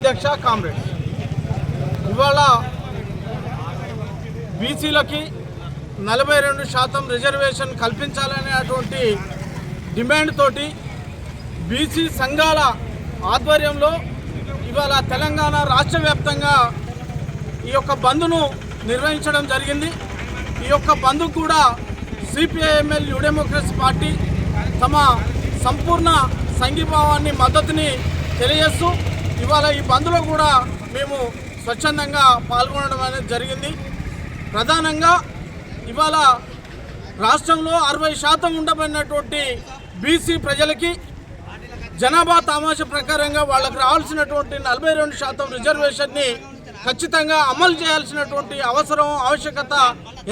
అధ్యక్ష కామ్రేడ్. ఇవాళ బీసీలకి నలభై రెండు శాతం రిజర్వేషన్ కల్పించాలనేటువంటి డిమాండ్ తోటి బీసీ సంఘాల ఆధ్వర్యంలో ఇవాళ తెలంగాణ రాష్ట్ర వ్యాప్తంగా ఈ యొక్క బంద్ను నిర్వహించడం జరిగింది. ఈ యొక్క బంద్ కూడా సిపిఐఎంఎల్ న్యూ డెమోక్రసీ పార్టీ తమ సంపూర్ణ సంఘీభావాన్ని మద్దతుని తెలియజేస్తూ ఇవాళ ఈ బంద్లో కూడా మేము స్వచ్ఛందంగా పాల్గొనడం అనేది జరిగింది. ప్రధానంగా ఇవాళ రాష్ట్రంలో అరవై శాతం ఉండబడినటువంటి బీసీ ప్రజలకి జనాభా తామాష ప్రకారంగా వాళ్ళకు రావాల్సినటువంటి నలభై రెండు శాతం రిజర్వేషన్ని ఖచ్చితంగా అమలు చేయాల్సినటువంటి అవసరం ఆవశ్యకత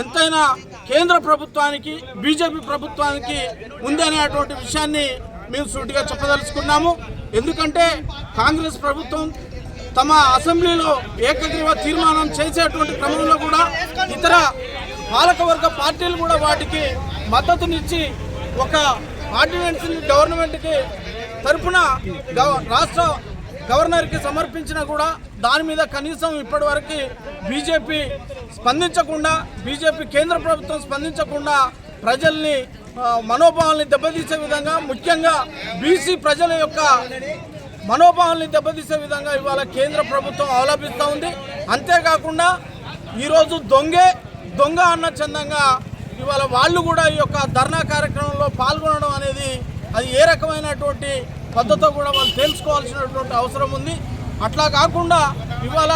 ఎంతైనా కేంద్ర ప్రభుత్వానికి బీజేపీ ప్రభుత్వానికి ఉందనేటువంటి విషయాన్ని మేము సూటిగా చెప్పదలుచుకున్నాము. ఎందుకంటే కాంగ్రెస్ ప్రభుత్వం తమ అసెంబ్లీలో ఏకగ్రీవ తీర్మానం చేసేటువంటి క్రమంలో కూడా ఇతర పాలకవర్గ పార్టీలు కూడా వాటికి మద్దతునిచ్చి ఒక ఆర్డినెన్స్ గవర్నమెంట్కి తరపున రాష్ట్ర గవర్నర్కి సమర్పించినా కూడా దాని మీద కనీసం ఇప్పటివరకు బీజేపీ స్పందించకుండా బీజేపీ కేంద్ర ప్రభుత్వం స్పందించకుండా ప్రజల్ని మనోభావాల్ని దెబ్బతీసే విధంగా ముఖ్యంగా బీసీ ప్రజల యొక్క మనోభావాల్ని దెబ్బతీసే విధంగా ఇవాళ కేంద్ర ప్రభుత్వం అవలంబిస్తూ ఉంది. అంతేకాకుండా ఈరోజు దొంగే దొంగ అన్న చందంగా ఇవాళ వాళ్ళు కూడా ఈ యొక్క ధర్నా కార్యక్రమంలో పాల్గొనడం అనేది అది ఏ రకమైనటువంటి పద్ధతో కూడా వాళ్ళు తెలుసుకోవాల్సినటువంటి అవసరం ఉంది. అట్లా కాకుండా ఇవాళ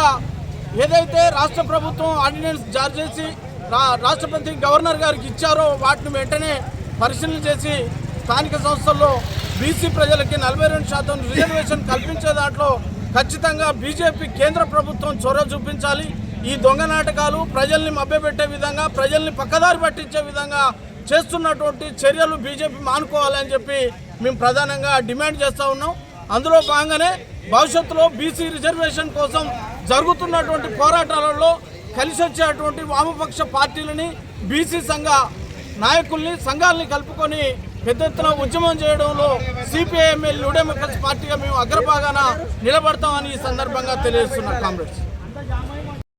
ఏదైతే రాష్ట్ర ప్రభుత్వం ఆర్డినెన్స్ జారీ చేసి రా రాష్ట్రపతి గవర్నర్ గారికి ఇచ్చారో వాటిని వెంటనే పరిశీలన చేసి స్థానిక సంస్థల్లో బీసీ ప్రజలకి నలభై రెండు శాతం రిజర్వేషన్ కల్పించే దాంట్లో ఖచ్చితంగా బీజేపీ కేంద్ర ప్రభుత్వం చొరవ చూపించాలి. ఈ దొంగ నాటకాలు ప్రజల్ని మభ్యపెట్టే విధంగా ప్రజల్ని పక్కదారి పట్టించే విధంగా చేస్తున్నటువంటి చర్యలు బీజేపీ మానుకోవాలని చెప్పి మేము ప్రధానంగా డిమాండ్ చేస్తూ ఉన్నాం. అందులో భాగంగానే భవిష్యత్తులో బీసీ రిజర్వేషన్ కోసం జరుగుతున్నటువంటి పోరాటాలలో కలిసి వచ్చేటువంటి వామపక్ష పార్టీలని బీసీ సంఘ నాయకుల్ని సంఘాలని కలుపుకొని పెద్ద ఎత్తున ఉద్యమం చేయడంలో సిపిఐఎంఎల్ న్యూ పార్టీగా మేము అగ్రభాగాన నిలబడతామని ఈ సందర్భంగా తెలియజేస్తున్నారు కాంగ్రెస్.